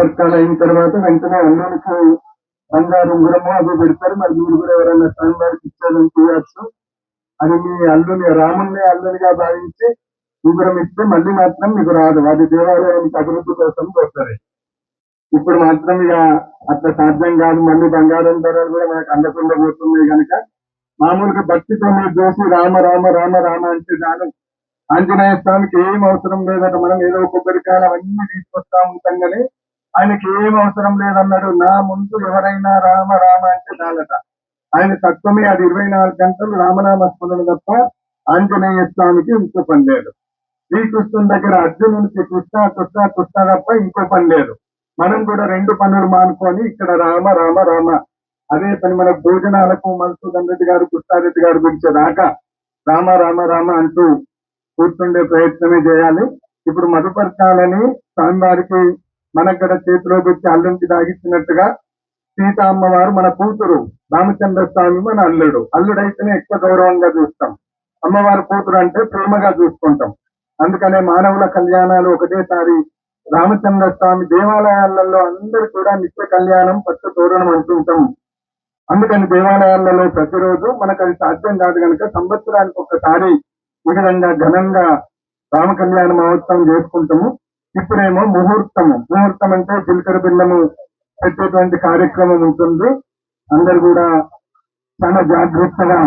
మధుపర్కాలు అయిన తర్వాత వెంటనే అల్లునికి బంగారు ఉంగరము అవి పెడతారు. మరి మీరు కూడా ఎవరైనా స్వామివారికి ఇచ్చారని చేయవచ్చు అది మీ అల్లుని రాముణ్ణి అల్లునిగా భావించి ఉంగరం ఇస్తే మళ్ళీ మాత్రం మీకు రాదు. అది దేవాలయానికి అభివృద్ధి కోసం కోస్తారు ఇప్పుడు మాత్రం ఇక అట్లా సాధ్యం కాదు. మళ్ళీ బంగారం ధరలు కూడా మనకు అందకుండా పోతున్నాయి కనుక మామూలుగా భక్తితో మీరు చూసి రామ రామ రామ రామ అంటే చాలు. ఆంజనేయ స్వామికి ఏం అవసరం లేదంటే. మనం ఏదో కొబ్బరికాయలు అవన్నీ తీసుకొస్తా ఉంటాం కానీ ఆయనకి ఏం అవసరం లేదన్నాడు. నా ముందు ఎవరైనా రామ రామ అంటే చాలట. ఆయన తత్వమే అది. ఇరవై నాలుగు గంటలు రామనామ స్మరణ తప్ప ఆంజనేయ స్వామికి ఇంకో పని లేదు. శ్రీకృష్ణుని దగ్గర అర్జునునికి కృష్ణ కృష్ణ కృష్ణ తప్ప ఇంకో పని లేదు. మనం కూడా రెండు పనులు మానుకొని ఇక్కడ రామ రామ రామ. అదే పని మన భోజనాలకు మధుసూదన్ రెడ్డి గారు కృష్ణారెడ్డి గారు పిలిచేదాకా రామ రామ రామ అంటూ కూర్చుండే ప్రయత్నమే చేయాలి. ఇప్పుడు మధుపరచాలని స్వామివారికి మనక్కడ చేతిలోకి వచ్చి అల్లునికి దాగిస్తున్నట్టుగా సీత అమ్మవారు మన కూతురు రామచంద్ర స్వామి మన అల్లుడు. అల్లుడైతేనే ఎక్కువ గౌరవంగా చూస్తాం. అమ్మవారి కూతురు అంటే ప్రేమగా చూసుకుంటాం. అందుకనే మానవుల కళ్యాణాలు ఒకటేసారి రామచంద్ర స్వామి దేవాలయాలలో అందరు కూడా నిత్య కళ్యాణం పట్టు తోరణం అంటుంటాం అందుకని దేవాలయాలలో ప్రతిరోజు మనకు అది సాధ్యం కాదు కనుక సంవత్సరానికి ఒకసారి ఈ విధంగా ఘనంగా రామ కళ్యాణ మహోత్సవం చేసుకుంటాము. ఇప్పుడేమో ముహూర్తము. ముహూర్తం అంటే జీలకర్ర బిల్లము పెట్టేటువంటి కార్యక్రమం ఉంటుంది. అందరు కూడా చాలా జాగ్రత్తగా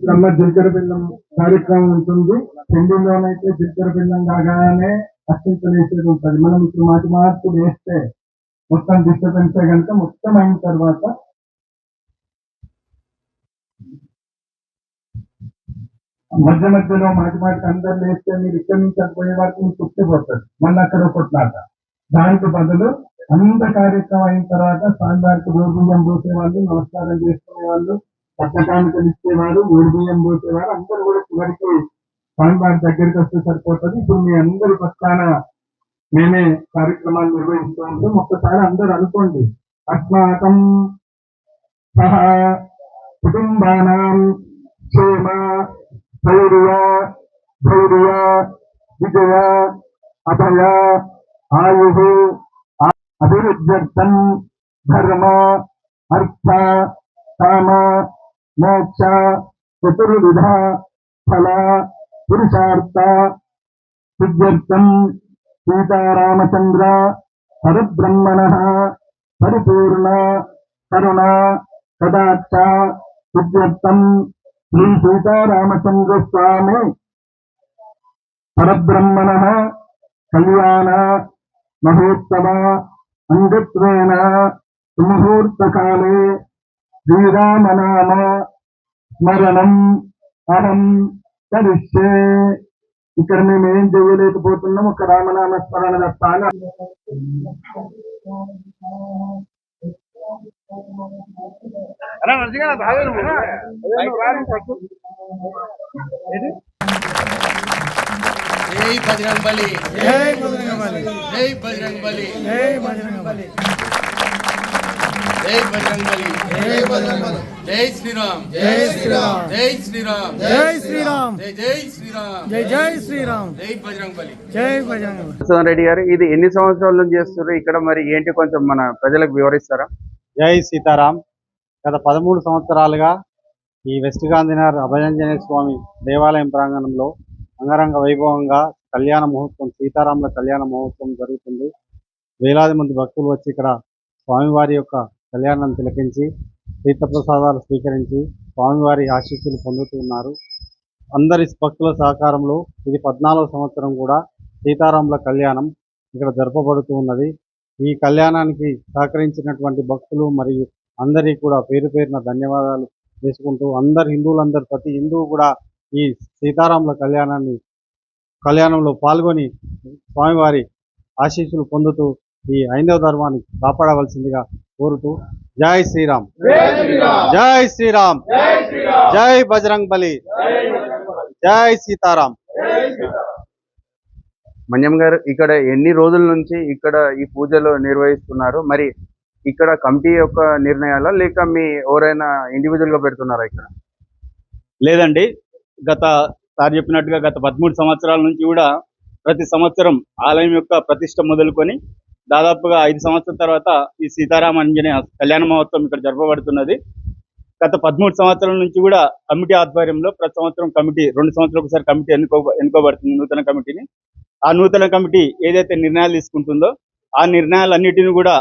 బ్రహ్మ జిల్కర బిల్లం కార్యక్రమం ఉంటుంది. పెళ్ళిలోనైతే జిల్కర బిల్లం కాగానే అత్యంతలేసేది ఉంటుంది. మనం ఇప్పుడు మాటి మార్పు వేస్తే మొత్తం డిస్టర్బెన్స్ కనుక మొత్తం అయిన తర్వాత మధ్య మధ్యలో మాటి మాటికి అందరు లేస్తే మీరు ఇక్కడి నుంచి పోయే వరకు మీకు కుట్టిపోతుంది మళ్ళీ అక్కడ కొట్లాట దానికి బదులు అంత కార్యక్రమం అయిన తర్వాత స్వామివారికి ఊరు పోసే వాళ్ళు నమస్కారం చేసుకునే వాళ్ళు పట్టకాన్ని తెలిసేవారు ఊరు బియ్యం పోసేవారు అందరూ కూడా చివరికి స్వామివారి దగ్గరికి వస్తే సరిపోతుంది. ఇప్పుడు మీ అందరి పక్షాన మేమే కార్యక్రమాలు నిర్వహిస్తూ ఉంటాం. ఒక్కసారి అందరు అనుకోండి. అస్మాకం సహా కుటుంబానాం క్షేమ ధైర్య ధైర్య విజయ అభయ ఆయు అభివృద్ధ్యర్థం ధర్మ అర్థ కామ मोक्ष, चतुर्विध, फल, पुरुषार्थ सिद्ध्यर्थम सीतारामचंद्र परब्रह्मण परिपूर्ण, करुणा कदाचा सिद्ध्यर्थम श्री सीतारामचंद्र स्वामी। परब्रह्मण कल्याण, महोत्सव, अंगत्वेन मुहूर्त काले శ్రీరామనామ స్మరణం అహం కరిష్యే ఇక్కడ మేము ఏం చేయలేకపోతున్నాం? ఒక రామనామ స్మరణ తప్ప అని జై బజరంగ్ బలి జై బజరంగ్ బలి జై బజరంగబలి. జై బజరంగ్ బలి జై బజరంగబలి జై శ్రీరామ్. జై శ్రీరామ్. జై శ్రీరామ్. జై శ్రీరామ్. జై జై శ్రీరామ్. జై జై శ్రీరామ్. జై బజరంగ్ బలి జై బజరంగబలి మధుసూదన్ రెడ్డి గారు ఇది ఎన్ని సంవత్సరాల నుంచి చేస్తున్నారు? ఇక్కడ మరి ఏంటి కొంచెం మన ప్రజలకు వివరిస్తారా? జై సీతారాం. గత పదమూడు సంవత్సరాలుగా ఈ వెస్ట్ గాంధీనగర్ అభయాంజనేయ స్వామి దేవాలయం ప్రాంగణంలో అంగరంగ వైభవంగా కళ్యాణ మహోత్సవం సీతారాముల కళ్యాణ మహోత్సవం జరుగుతుంది. వేలాది మంది భక్తులు వచ్చి ఇక్కడ స్వామివారి యొక్క కళ్యాణం తిలకించి తీర్థప్రసాదాలు స్వీకరించి స్వామివారి ఆశీస్సులు పొందుతున్నారు అందరి భక్తుల సహకారంలో ఇది పద్నాలుగు సంవత్సరం కూడా సీతారాముల కళ్యాణం ఇక్కడ జరపబడుతూ ఉన్నది. ఈ కళ్యాణానికి సహకరించినటువంటి భక్తులు మరియు అందరికీ కూడా పేరు పేరున ధన్యవాదాలు చేసుకుంటూ అందరు హిందువులందరూ ప్రతి హిందువు కూడా ఈ సీతారాముల కళ్యాణాన్ని కళ్యాణంలో పాల్గొని స్వామివారి ఆశీస్సులు పొందుతూ ఈ హైందవ ధర్మాన్ని కాపాడవలసిందిగా కోరుతూ జై శ్రీరామ్. జై శ్రీరామ్. జై బజరంగ్ బలి. జై సీతారాం. మన్యం గారు ఇక్కడ ఎన్ని రోజుల నుంచి ఇక్కడ ఈ పూజలు నిర్వహిస్తున్నారు? మరి ఇక్కడ కమిటీ యొక్క నిర్ణయాలా లేక మీ ఎవరైనా ఇండివిజువల్గా పెడుతున్నారా ఇక్కడ? లేదండి. గత సార్ చెప్పినట్టుగా గత పదమూడు సంవత్సరాల నుంచి కూడా ప్రతి సంవత్సరం ఆలయం యొక్క ప్రతిష్ట మొదలుకొని దాదాపుగా ఐదు సంవత్సరాల తర్వాత ఈ సీతారామ ఆంజనేయ కళ్యాణ మహోత్సవం ఇక్కడ జరపబడుతున్నది. గత పదమూడు సంవత్సరాల నుంచి కూడా కమిటీ ఆధ్వర్యంలో ప్రతి సంవత్సరం కమిటీ రెండు సంవత్సరాలకు ఒకసారి కమిటీ ఎన్నుకో ఎన్నుకోబడుతుంది నూతన కమిటీని. ఆ నూతన కమిటీ ఏదైతే నిర్ణయాలు తీసుకుంటుందో ఆ నిర్ణయాలన్నిటిని కూడా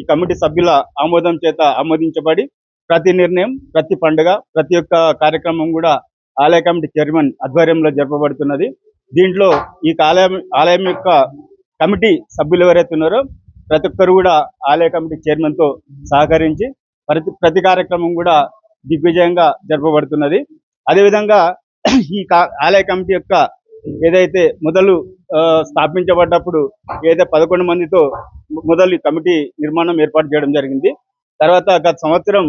ఈ కమిటీ సభ్యుల ఆమోదం చేత ఆమోదించబడి ప్రతి నిర్ణయం ప్రతి పండుగ ప్రతి ఒక్క కార్యక్రమం కూడా ఆలయ కమిటీ చైర్మన్ ఆధ్వర్యంలో జరపబడుతున్నది. దీంట్లో ఈ ఆలయం ఆలయం యొక్క కమిటీ సభ్యులు ఎవరైతే ఉన్నారో ప్రతి ఒక్కరు కూడా ఆలయ కమిటీ చైర్మన్తో సహకరించి ప్రతి ప్రతి కార్యక్రమం కూడా దిగ్విజయంగా జరపబడుతున్నది. అదేవిధంగా ఈ ఆలయ కమిటీ యొక్క ఏదైతే మొదలు స్థాపించబడ్డప్పుడు ఏదైతే పదకొండు మందితో మొదలు కమిటీ నిర్మాణం ఏర్పాటు చేయడం జరిగింది. తర్వాత గత సంవత్సరం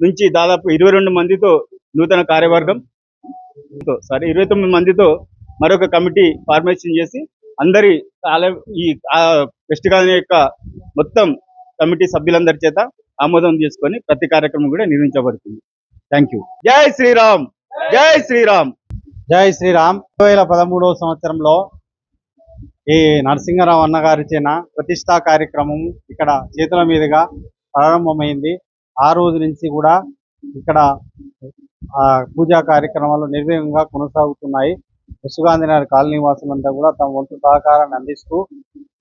నుంచి దాదాపు ఇరవై రెండు మందితో నూతన కార్యవర్గం సారీ ఇరవై తొమ్మిది మందితో మరొక కమిటీ ఫార్మేషన్ చేసి అందరి ఈ ఆ వెస్ట్ కాలనీ యొక్క మొత్తం కమిటీ సభ్యులందరి చేత ఆమోదం చేసుకొని ప్రతి కార్యక్రమం కూడా నిర్వహించబడుతుంది. థ్యాంక్ యూ జై శ్రీరామ్! జై శ్రీరామ్! జై శ్రీరామ్. రెండు వేల పదమూడవ సంవత్సరంలో ఈ నరసింహరావు అన్నగారి చేన ప్రతిష్టా కార్యక్రమం ఇక్కడ చేతుల మీదుగా ప్రారంభమైంది. ఆ రోజు నుంచి కూడా ఇక్కడ ఆ పూజా కార్యక్రమాలు నిర్విఘ్నంగా కొనసాగుతున్నాయి. యశుగాంధీనగర్ కాలనీ వాసులంతా కూడా తమ వంతు సహకారాన్ని అందిస్తూ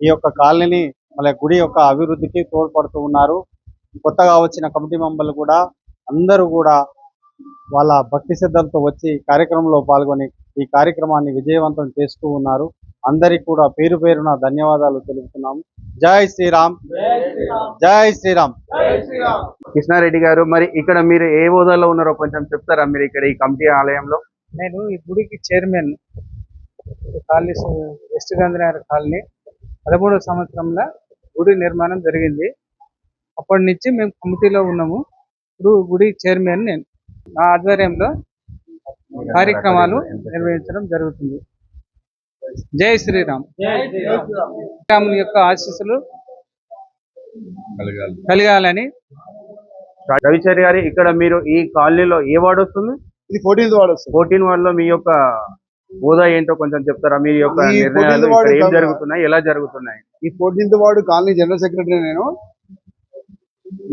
ఈ యొక్క కాలనీని మళ్ళీ గుడి యొక్క అభివృద్ధికి తోడ్పడుతూ ఉన్నారు. కొత్తగా వచ్చిన కమిటీ మెంబర్లు కూడా అందరూ కూడా వాళ్ళ భక్తి శ్రద్ధలతో వచ్చి కార్యక్రమంలో పాల్గొని ఈ కార్యక్రమాన్ని విజయవంతం చేస్తూ ఉన్నారు. అందరికి కూడా పేరు పేరున ధన్యవాదాలు తెలుపుతున్నాము. జై శ్రీరామ్. జై శ్రీరామ్. కృష్ణారెడ్డి గారు మరి ఇక్కడ మీరు ఏ హోదాలో ఉన్నారో కొంచెం చెప్తారా? మీరు ఇక్కడ ఈ కమిటీ ఆలయంలో? నేను ఈ గుడికి chairman. Colony west Gandhinagar colony పదమూడవ సంవత్సరంలో గుడి నిర్మాణం జరిగింది. అప్పటి నుంచి మేము కమిటీలో ఉన్నాము. ఇప్పుడు గుడి చైర్మన్ నేను. నా ఆధ్వర్యంలో కార్యక్రమాలు నిర్వహించడం జరుగుతుంది. జై శ్రీరామ్. శ్రీరాముని యొక్క ఆశీస్సులు కలగాలని రవిచర్ గారి ఇక్కడ మీరు ఈ కాలనీలో ఏ వార్డు వస్తుంది? ఇది ఫోర్టీన్త్ వాడు వస్తుంది. ఫోర్టీన్ వార్డ్లో మీ యొక్క హోదా ఏంటో కొంచెం చెప్తారా? మీ యొక్క ఈ నిర్ణయాలు 14th వార్డు ఇక్కడ ఏం కాదు. జరుగుతున్నాయి? ఎలా జరుగుతున్నాయి? ఈ fourteenth ward colony general secretary నేను.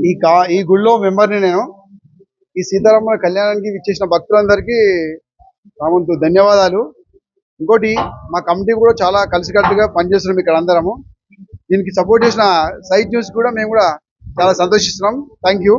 ఈ కా ఈ గుళ్ళో మెంబర్ని నేను. ఈ సీతారాముల కళ్యాణానికి ఇచ్చేసిన భక్తులందరికీ రామంతు ధన్యవాదాలు. ఇంకోటి మా కమిటీ కూడా చాలా కలిసికట్టుగా పనిచేస్తున్నాం ఇక్కడ అందరము. దీనికి సపోర్ట్ చేసిన సైట్ న్యూస్ కూడా మేము కూడా చాలా సంతోషిస్తున్నాం. Thank you